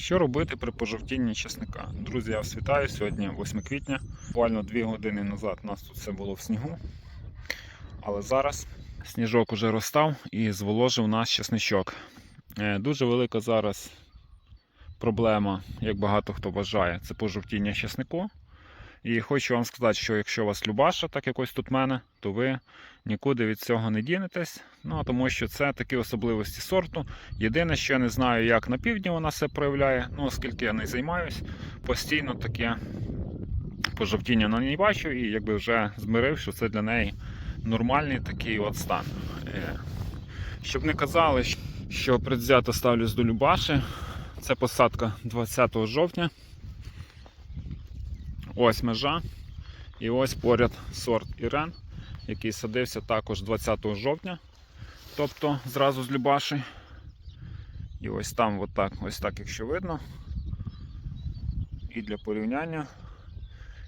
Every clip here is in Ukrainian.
Що робити при пожовтінні чесника? Друзі, я вас вітаю. Сьогодні 8 квітня. Буквально 2 години назад у нас тут все було в снігу. Але зараз сніжок уже розстав і зволожив наш чесничок. Е, Дуже велика зараз проблема, як багато хто вважає, це пожовтіння чеснику. І хочу вам сказати, що якщо у вас любаша, так якось тут мене, то ви нікуди від цього не дінетесь. Ну, тому що це такі особливості сорту. Єдине, що я не знаю, як на півдні вона себе проявляє, ну, оскільки я не займаюсь, постійно таке пожовтіння на ній бачу і якби вже змирив, що це для неї нормальний такий от стан. Е, Щоб не казали, що предвзято ставлюсь до Любаші, це посадка 20 жовтня. Ось межа. І ось поряд сорт Ірен, який садився також 20 жовтня. Тобто зразу з Любаші. І ось там, от ось так, якщо видно. І для порівняння,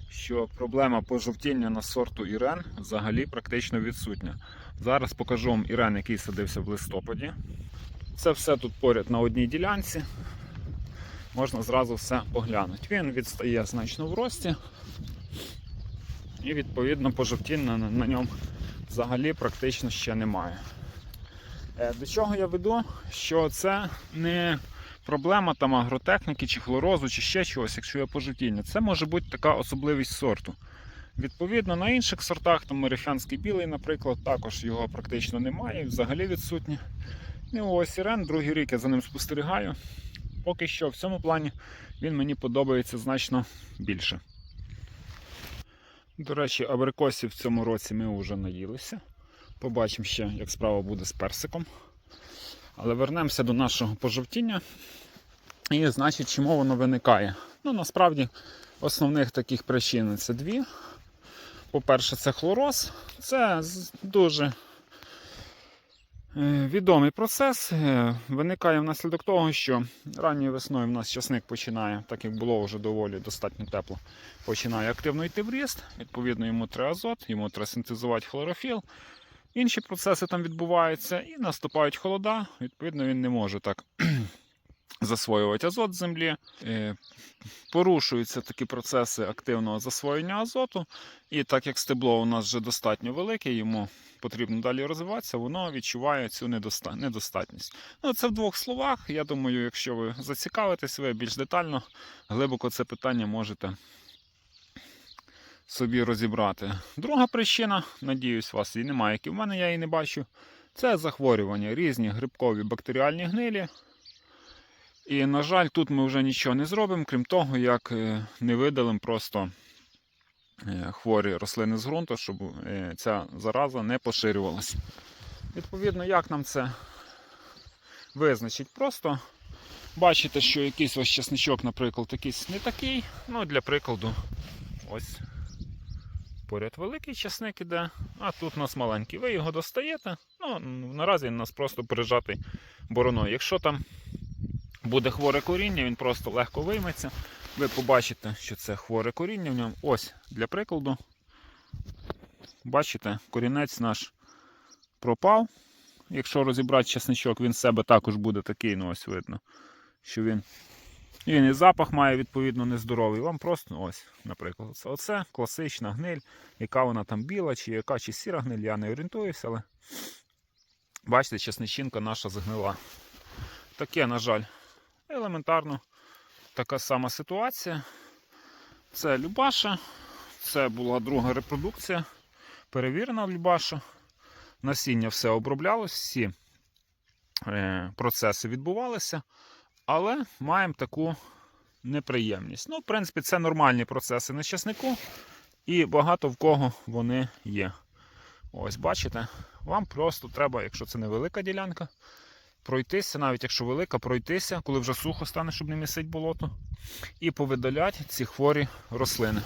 що проблема пожовтіння на сорту Ірен взагалі практично відсутня. Зараз покажу вам Ірен, який садився в листопаді. Це все тут поряд на одній ділянці. Можна зразу все поглянути. Він відстає значно в рості. І відповідно пожовтіння на, на ньому взагалі практично ще немає. Е, До чого я веду? Що це не проблема там агротехніки, чи хлорозу, чи ще чогось, якщо є пожовтіння. Це може бути така особливість сорту. Відповідно, на інших сортах, там Мерефянський білий, наприклад, також його практично немає, взагалі відсутні. Ну ось Ірен, другий рік я за ним спостерігаю. Поки що в цьому плані він мені подобається значно більше. До речі, абрикосів в цьому році ми вже наїлися. Побачимо ще, як справа буде з персиком. Але вернемося до нашого пожовтіння. І значить, чому воно виникає? Ну, насправді, основних таких причин це дві. По-перше, це хлороз. Це дуже відомий процес. Е, Виникає внаслідок того, що ранньою весною в нас часник починає, так як було вже доволі достатньо тепло, починає активно йти в ріст. Відповідно, йому треба азот, йому треба синтезувати хлорофіл. Інші процеси там відбуваються і наступають холода. Відповідно, він не може так засвоювати азот з землі. Е, Порушуються такі процеси активного засвоєння азоту. І так як стебло у нас вже достатньо велике, йому потрібно далі розвиватися, воно відчуває цю недостатність. Ну, це в двох словах. Я думаю, якщо ви зацікавитесь, ви більш детально, глибоко це питання можете собі розібрати. Друга причина, надіюсь, вас її немає, як і в мене я її не бачу. Це захворювання, різні грибкові бактеріальні гнилі. І, на жаль, тут ми вже нічого не зробимо, крім того, як е, не видалимо просто е, хворі рослини з ґрунту, щоб е, ця зараза не поширювалася. Відповідно, як нам це визначить? Просто бачите, що якийсь ось чесничок, наприклад, якийсь не такий. Ну, для прикладу, ось поряд великий часник іде, а тут у нас маленький. Ви його достаєте. Ну, наразі він у нас просто прижатий бороною. Якщо там буде хворе коріння, він просто легко вийметься. Ви побачите, що це хворе коріння в ньому. Ось, для прикладу. Бачите, корінець наш пропав. Якщо розібрати чесничок, він з себе також буде такий, ну ось видно, що він. Він і запах має відповідно нездоровий. Вам просто ось, наприклад, оце, класична гниль, яка вона там біла, чи яка, чи сіра гниль, я не орієнтуюся, але бачите, чесничинка наша згнила. Таке, на жаль, елементарно така сама ситуація. Це Любаша, це була друга репродукція, перевірена Любаша. Насіння все оброблялось, всі е, процеси відбувалися. Але маємо таку неприємність. Ну, в принципі, це нормальні процеси на часнику, і багато в кого вони є. Ось, бачите, вам просто треба, якщо це невелика ділянка, пройтися, навіть якщо велика, пройтися, коли вже сухо стане, щоб не місить болото, і повидаляти ці хворі рослини.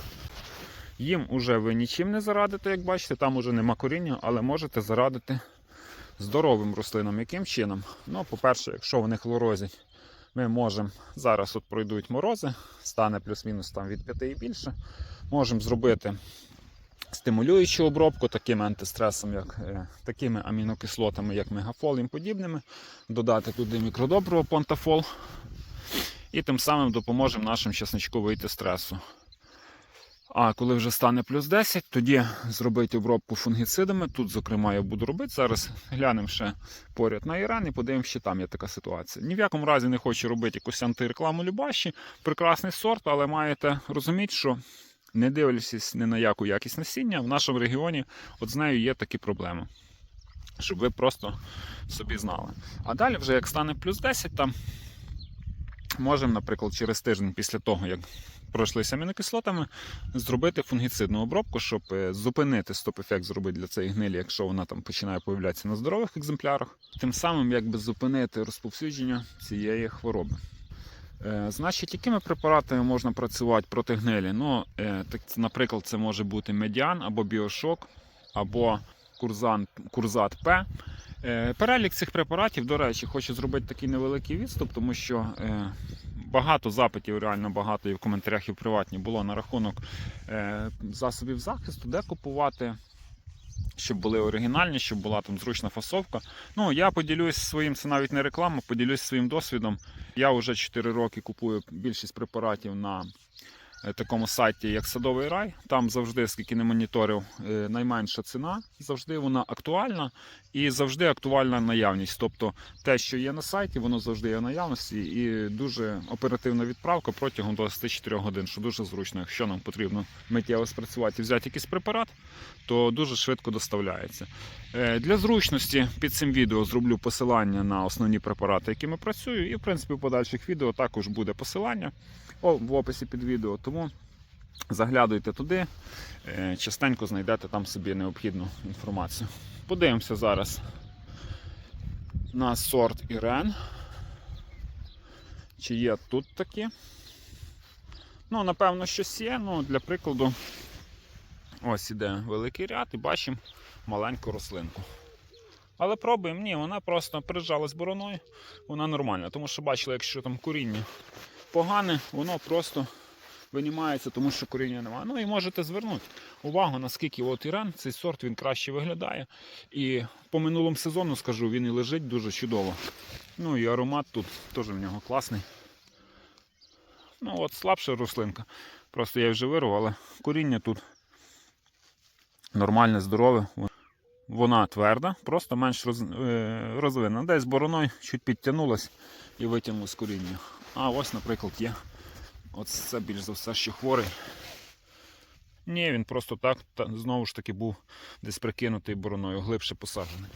Їм уже ви нічим не зарадите, як бачите, там уже нема коріння, але можете зарадити здоровим рослинам. Яким чином? Ну, по-перше, якщо вони хлорозять, ми можемо, зараз от пройдуть морози, стане плюс-мінус там від 5 і більше. Можемо зробити стимулюючу обробку таким антистресом, як е, такими амінокислотами, як мегафол і подібними. Додати туди мікродобриво понтафол. і тим самим допоможемо нашим часничку вийти стресу. А коли вже стане плюс 10, тоді зробити обробку фунгіцидами. Тут, зокрема, я буду робити. Зараз глянемо ще поряд на Іран і подивимося, що там є така ситуація. Ні в якому разі не хочу робити якусь антирекламу Любаші. Прекрасний сорт, але маєте розуміти, що не дивлячись ні на яку якість насіння, в нашому регіоні от з нею є такі проблеми. Щоб ви просто собі знали. А далі, вже як стане плюс 10, там можемо, наприклад, через тиждень після того, як пройшлися амінокислотами, зробити фунгіцидну обробку, щоб е, зупинити стоп-ефект зробити для цієї гнилі, якщо вона там починає появлятися на здорових екземплярах, тим самим якби зупинити розповсюдження цієї хвороби. Е, Значить, якими препаратами можна працювати проти гнилі? Ну, е, наприклад, це може бути медіан або біошок, або курзан, курзат П. Е, Перелік цих препаратів, до речі, хочу зробити такий невеликий відступ, тому що багато запитів, реально багато і в коментарях, і в приватні було на рахунок засобів захисту, де купувати, щоб були оригінальні, щоб була там зручна фасовка. Ну, я поділюсь своїм, це навіть не реклама, поділюсь своїм досвідом. Я вже 4 роки купую більшість препаратів на такому сайті, як Садовий рай. Там завжди, скільки не моніторив, е, найменша ціна, завжди вона актуальна і завжди актуальна наявність. Тобто те, що є на сайті, воно завжди є в наявності, і дуже оперативна відправка протягом 24 годин, що дуже зручно. Якщо нам потрібно миттєво спрацювати і взяти якийсь препарат, то дуже швидко доставляється. Е, Для зручності під цим відео зроблю посилання на основні препарати, якими працюю, і в принципі в подальших відео також буде посилання в описі під відео. Тому заглядуйте туди, е, частенько знайдете там собі необхідну інформацію. Подивимося зараз на сорт Ірен. Чи є тут такі? Ну, напевно, щось є. Ну, для прикладу, ось іде великий ряд і бачимо маленьку рослинку. Але пробуємо, ні, вона просто прижалась бороною, вона нормальна. Тому що бачили, якщо там коріння погане, воно просто винімається, тому що коріння немає. Ну і можете звернути увагу, наскільки от Іран, цей сорт він краще виглядає. І по минулому сезону скажу, він і лежить дуже чудово. Ну і аромат тут теж в нього класний. Ну от слабша рослинка. Просто я вже вирвав, але коріння тут нормальне, здорове. Вона тверда, просто менш е, розвинена. Десь бороною чуть підтягнулась і витягнула з коріння. А ось, наприклад, є. От це більш за все, що хворий. Ні, він просто так, знову ж таки, був десь прикинутий бороною, глибше посаджений.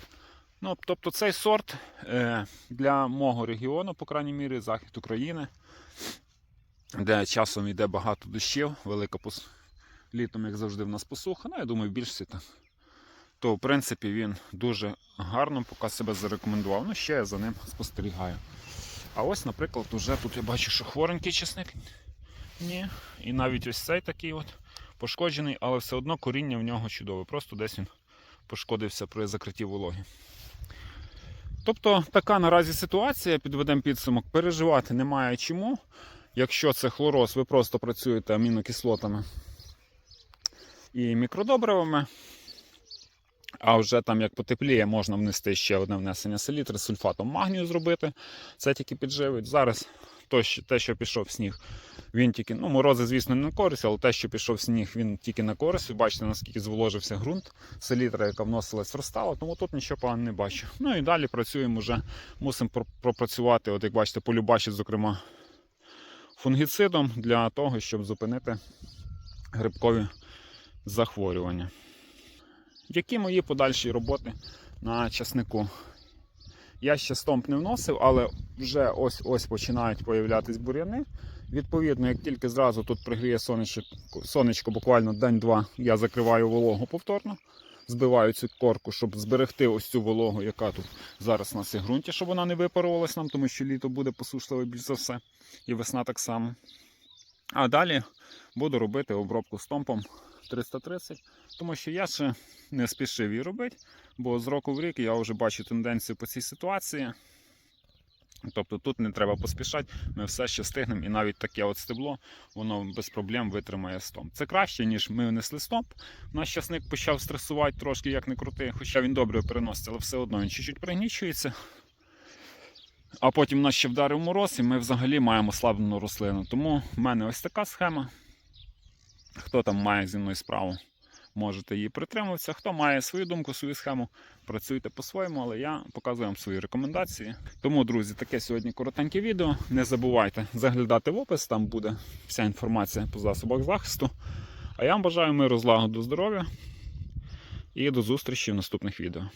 Ну, тобто цей сорт е, для мого регіону, по крайній мірі, захід України, де часом йде багато дощів, велика пос... літом, як завжди, в нас посуха. Ну, я думаю, в більшості так. То, в принципі, він дуже гарно поки себе зарекомендував. Ну, ще я за ним спостерігаю. А ось, наприклад, уже тут я бачу, що хворенький чесник. Ні. І навіть ось цей такий от пошкоджений, але все одно коріння в нього чудове. Просто десь він пошкодився при закритті вологи. Тобто така наразі ситуація, підведемо підсумок, переживати немає чому. Якщо це хлороз, ви просто працюєте амінокислотами і мікродобривами. А вже там як потепліє, можна внести ще одне внесення селітри сульфатом магнію зробити. Це тільки підживить. Зараз то, що, те, що пішов сніг, він тільки, ну, морози, звісно, не на користь, але те, що пішов сніг, він тільки на користь. Ви бачите, наскільки зволожився ґрунт, селітра, яка вносилась, розстала, тому тут нічого поганого не бачу. Ну і далі працюємо вже, мусимо пропрацювати, от як бачите, полюбачить, зокрема, фунгіцидом для того, щоб зупинити грибкові захворювання. Які мої подальші роботи на часнику? Я ще стомп не вносив, але вже ось-ось починають появлятись бур'яни. Відповідно, як тільки зразу тут пригріє сонечко, сонечко буквально день-два, я закриваю вологу повторно, збиваю цю корку, щоб зберегти ось цю вологу, яка тут зараз у нас в ґрунті, щоб вона не випарувалась нам, тому що літо буде посушливе більш за все, і весна так само. А далі буду робити обробку стомпом 330, тому що я ще не спішив її робити, бо з року в рік я вже бачу тенденцію по цій ситуації. Тобто тут не треба поспішати, ми все ще встигнемо, і навіть таке от стебло, воно без проблем витримає стомп. Це краще, ніж ми внесли стомп. Наш часник почав стресувати трошки, як не крути, хоча він добре переносить, але все одно він чуть-чуть пригнічується. А потім нас ще вдарив мороз, і ми взагалі маємо слаблену рослину. Тому в мене ось така схема. Хто там має зі мною справу, можете її притримуватися. Хто має свою думку, свою схему, працюйте по-своєму, але я показую вам свої рекомендації. Тому, друзі, таке сьогодні коротеньке відео. Не забувайте заглядати в опис, там буде вся інформація по засобах захисту. А я вам бажаю миру, злагоду, здоров'я і до зустрічі в наступних відео.